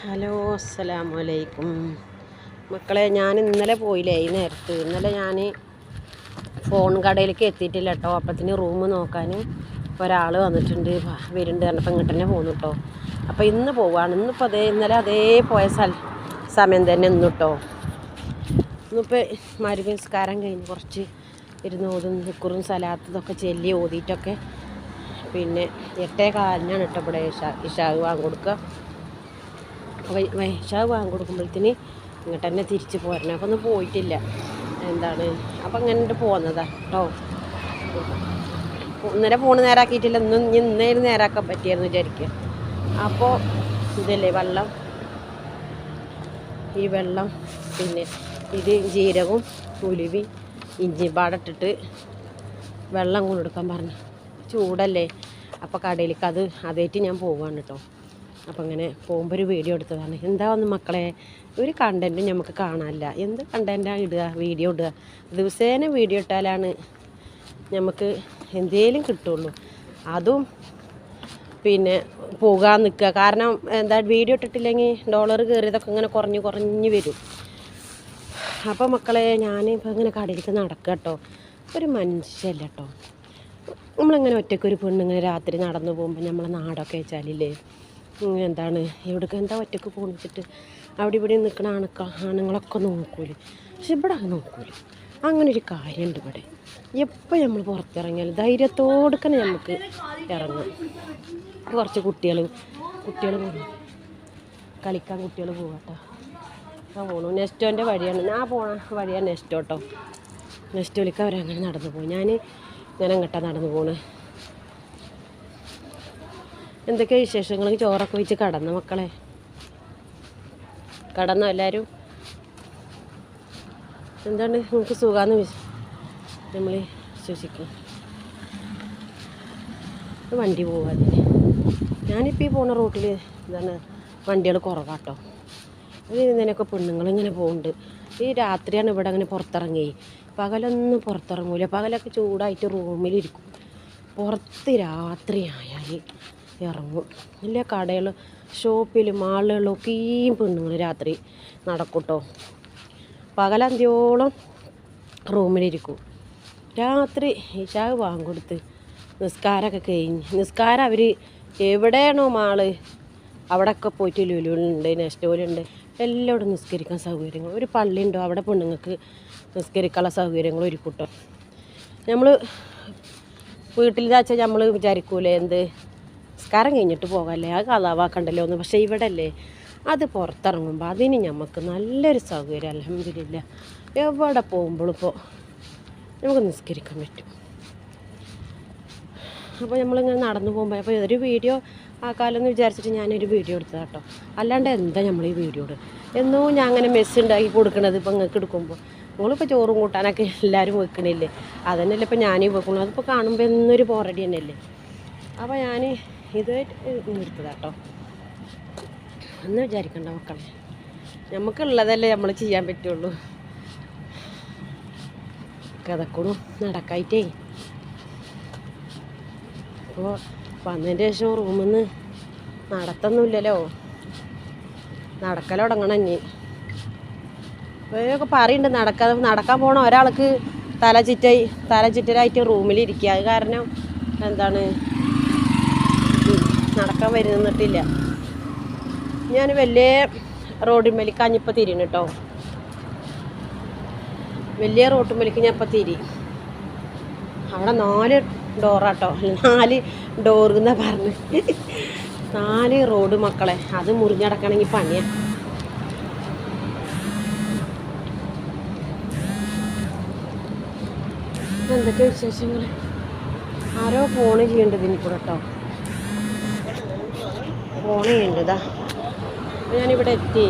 Hello അസ്സലാമു അലൈക്കും മക്കളെ ഞാൻ ഇന്നലെ പോയില്ലേ ഈ നേരത്ത്. ഇന്നലെ ഞാൻ ഫോൺ കടയിലേക്ക് എത്തിയിട്ടില്ല കേട്ടോ. അപ്പത്തിന് റൂം നോക്കാൻ ഒരാൾ വന്നിട്ടുണ്ട്. വരുന്നുണ്ട് പറഞ്ഞപ്പോൾ ഇങ്ങോട്ട് തന്നെ പോകുന്നു കേട്ടോ. അപ്പോൾ ഇന്ന് പോവാണ്. ഇന്നിപ്പോൾ അതേ ഇന്നലെ അതേ പോയ സ്ഥല സമയം തന്നെ ഇന്ന് കേട്ടോ. ഇന്നിപ്പോൾ മരുമസ്കാരം കഴിഞ്ഞ് കുറച്ച് ഇരുന്ന് ഓതും നിക്കുറും സലാത്ത് ഇതൊക്കെ ചെല്ലി ഓതിയിട്ടൊക്കെ പിന്നെ എട്ടേ കാലിനാണ് കേട്ടോ ഇവിടെ ഇഷാ ഇഷാഗ് വാങ്ങി കൊടുക്കുക. വൈശാഖ് വാങ്ങി കൊടുക്കുമ്പോഴത്തേന് ഇങ്ങോട്ട് തന്നെ തിരിച്ച് പോരണം. അപ്പം ഒന്നും പോയിട്ടില്ല. എന്താണ്? അപ്പം അങ്ങനെ പോകുന്നതാ കേട്ടോ ഇന്നലെ ഫോണ് നേരാക്കിയിട്ടില്ല. ഇന്നും ഇനി ഇന്നേലും നേരാക്കാൻ പറ്റിയെന്ന് വിചാരിക്കുക അപ്പോൾ ഇതല്ലേ വെള്ളം? ഈ വെള്ളം പിന്നെ ഇത് ജീരകവും ഉലുവി ഇഞ്ചി പാടിട്ടിട്ട് വെള്ളം കൊണ്ടെടുക്കാൻ പറഞ്ഞു. ചൂടല്ലേ? അപ്പോൾ കടയിലേക്ക് അത് അതേറ്റ് ഞാൻ പോവുകയാണ് കേട്ടോ അപ്പം അങ്ങനെ പോകുമ്പോൾ ഒരു വീഡിയോ എടുത്തതാണ്. എന്താ ഒന്ന് മക്കളെ ഒരു കണ്ടന്റും നമുക്ക് കാണാനില്ല. എന്ത് കണ്ടന്റാണ് ഇടുക വീഡിയോ ഇടുക? ദിവസേന വീഡിയോ ഇട്ടാലാണ് നമുക്ക് എന്തേലും കിട്ടുള്ളൂ. അതും പിന്നെ പോകാൻ നിൽക്കുക. കാരണം എന്താ വീഡിയോ ഇട്ടിട്ടില്ലെങ്കിൽ ഡോളർ കയറിയതൊക്കെ ഇങ്ങനെ കുറഞ്ഞ് കുറഞ്ഞ് വരും. അപ്പോൾ മക്കളെ ഞാനിപ്പോൾ ഇങ്ങനെ കടയിലേക്ക് നടക്കുക കേട്ടോ ഒരു മനുഷ്യല്ല കേട്ടോ നമ്മളിങ്ങനെ ഒറ്റയ്ക്ക് ഒരു പെണ്ണിങ്ങനെ രാത്രി നടന്നു പോകുമ്പോൾ നമ്മളെ നാടൊക്കെ വെച്ചാലില്ലേ? എന്താണ് എവിടേക്ക് എന്താ ഒറ്റയ്ക്ക് പോണിച്ചിട്ട് അവിടെ ഇവിടെ നിൽക്കണ ആണുക്ക ആണുങ്ങളൊക്കെ നോക്കൂൽ. പക്ഷെ ഇവിടെ നോക്കൂല. അങ്ങനെ ഒരു കാര്യമുണ്ട് ഇവിടെ. എപ്പോൾ നമ്മൾ പുറത്തിറങ്ങിയാലും ധൈര്യത്തോടുക്കനെ നമുക്ക് ഇറങ്ങും കുറച്ച് കുട്ടികൾ കുട്ടികൾ പോകും കളിക്കാൻ കുട്ടികൾ പോകട്ടോ ആ പോണു. നെസ്റ്റോന്റെ വഴിയാണ്. ഞാൻ പോണ വഴിയാണ് നെസ്റ്റോട്ടോ നെസ്റ്റോലിക്ക് അവരങ്ങനെ നടന്നു പോകും ഞാൻ ഞാൻ അങ്ങോട്ടാണ് നടന്നു പോണ്. എന്തൊക്കെയാ വിശേഷങ്ങൾ ചോറൊക്കെ വെച്ച് കടന്നു മക്കളെ. കടന്നോ എല്ലാവരും എന്താണ്? നമുക്ക് സുഖാന്ന് നമ്മൾ വിശ്വസിക്കും. വണ്ടി പോവാതെ ഞാനിപ്പോൾ ഈ പോണ റൂട്ടിൽ എന്താണ് വണ്ടികൾ കുറവാട്ടോ. ഇതിനൊക്കെ പെണ്ണുങ്ങളിങ്ങനെ പോകുന്നുണ്ട് ഈ രാത്രിയാണ് ഇവിടെ അങ്ങനെ പുറത്തിറങ്ങി. പകലൊന്നും പുറത്തിറങ്ങൂല. പകലൊക്കെ ചൂടായിട്ട് റൂമിലിരിക്കും. പുറത്ത് രാത്രി ആയാൽ ഇറങ്ങും. എല്ലാ കടകൾ ഷോപ്പിൽ മാളുകളിലൊക്കെയും പെണ്ണുങ്ങൾ രാത്രി നടക്കൂട്ടോ. പകലന്ത്യോളം റൂമിലിരിക്കും. രാത്രി ഇഷാവ് വാങ്ങിക്കൊടുത്ത് നിസ്കാരമൊക്കെ കഴിഞ്ഞ്. നിസ്കാരം അവർ എവിടെയാണോ മാൾ? അവിടെയൊക്കെ പോയിട്ട് ലുലുണ്ട് നെസ്റ്റോലുണ്ട്. എല്ലായിടും നിസ്കരിക്കാൻ സൗകര്യങ്ങൾ. ഒരു പള്ളി ഉണ്ടോ? അവിടെ പെണ്ണുങ്ങൾക്ക് നിസ്കരിക്കാനുള്ള സൗകര്യങ്ങൾ ഒരുക്കൂട്ടോ. നമ്മൾ വീട്ടിൽ വെച്ചാൽ നമ്മൾ വിചാരിക്കൂലേ എന്ത്? നിസ്കാരം കഴിഞ്ഞിട്ട് പോകാമല്ലേ അത് കഥാവാക്കണ്ടല്ലോ എന്ന്. പക്ഷേ ഇവിടെ അല്ലേ അത് പുറത്തിറങ്ങുമ്പോൾ അതിന് നമുക്ക് നല്ലൊരു സൗകര്യം അലഹമില്ല എവിടെ പോകുമ്പോഴും ഇപ്പോൾ നമുക്ക് നിസ്കരിക്കാൻ പറ്റും. അപ്പോൾ നമ്മളിങ്ങനെ നടന്നു പോകുമ്പോൾ അപ്പോൾ ഒരു വീഡിയോ ആ കാലം എന്ന് വിചാരിച്ചിട്ട് ഞാനൊരു വീഡിയോ എടുത്തത് കേട്ടോ അല്ലാണ്ട് എന്താ നമ്മൾ ഈ വീഡിയോ ഇടുക? എന്നോ ഞാൻ അങ്ങനെ മെസ്സ് ഉണ്ടാക്കി കൊടുക്കണത് ഇപ്പോൾ നിങ്ങൾക്ക് എടുക്കുമ്പോൾ നിങ്ങളിപ്പോൾ ചോറും കൂട്ടാനൊക്കെ എല്ലാവരും വെക്കണില്ലേ? അതന്നെയല്ലേ ഇപ്പോൾ ഞാനീ വെക്കണു അതിപ്പോൾ കാണുമ്പോൾ എന്നൊരു പോറടി തന്നെയല്ലേ? അപ്പോൾ ഞാൻ ഇത് നിർത്തതാ കേട്ടോ എന്ന് വിചാരിക്കണ്ട മക്കളെ. നമുക്കുള്ളതല്ലേ നമ്മൾ ചെയ്യാൻ പറ്റുള്ളൂ. കഥക്കണു നടക്കായിട്ടേ. അപ്പോൾ വന്നതിന്റെ ശേഷം റൂമിൽ നിന്ന് നടത്തൊന്നുമില്ലല്ലോ നടക്കൽ ഇനി. ഇവയൊക്കെ പറയുന്നുണ്ട് നടക്കാൻ നടക്കാൻ പോണ ഒരാൾക്ക് തല ചുറ്റായി തല ചുറ്റലായിട്ട് റൂമിലിരിക്കുക. അത് കാരണം എന്താണ് നടക്കാൻ വരുന്നിട്ടില്ല. ഞാൻ വലിയ റോഡിന്മേലേക്ക് അഞ്ഞിപ്പോൾ തിരിയണം കേട്ടോ വലിയ റോട്ടുമ്മലേക്ക് ഞാൻ ഇപ്പോൾ തിരി. അവിടെ നാല് ഡോറാട്ടോ. നാല് ഡോർ എന്നാ പറഞ്ഞ്. നാല് റോഡ് മക്കളെ അത് മുറിഞ്ഞടക്കണമെങ്കിൽ പണിയാ. എന്തൊക്കെ വിശേഷങ്ങൾ ആരോ ഫോണ് ചെയ്യേണ്ടത് എനിക്കൂടെ കേട്ടോ ഫോൺ ചെയ്യേണ്ടതാ ഞാനിവിടെ എത്തി.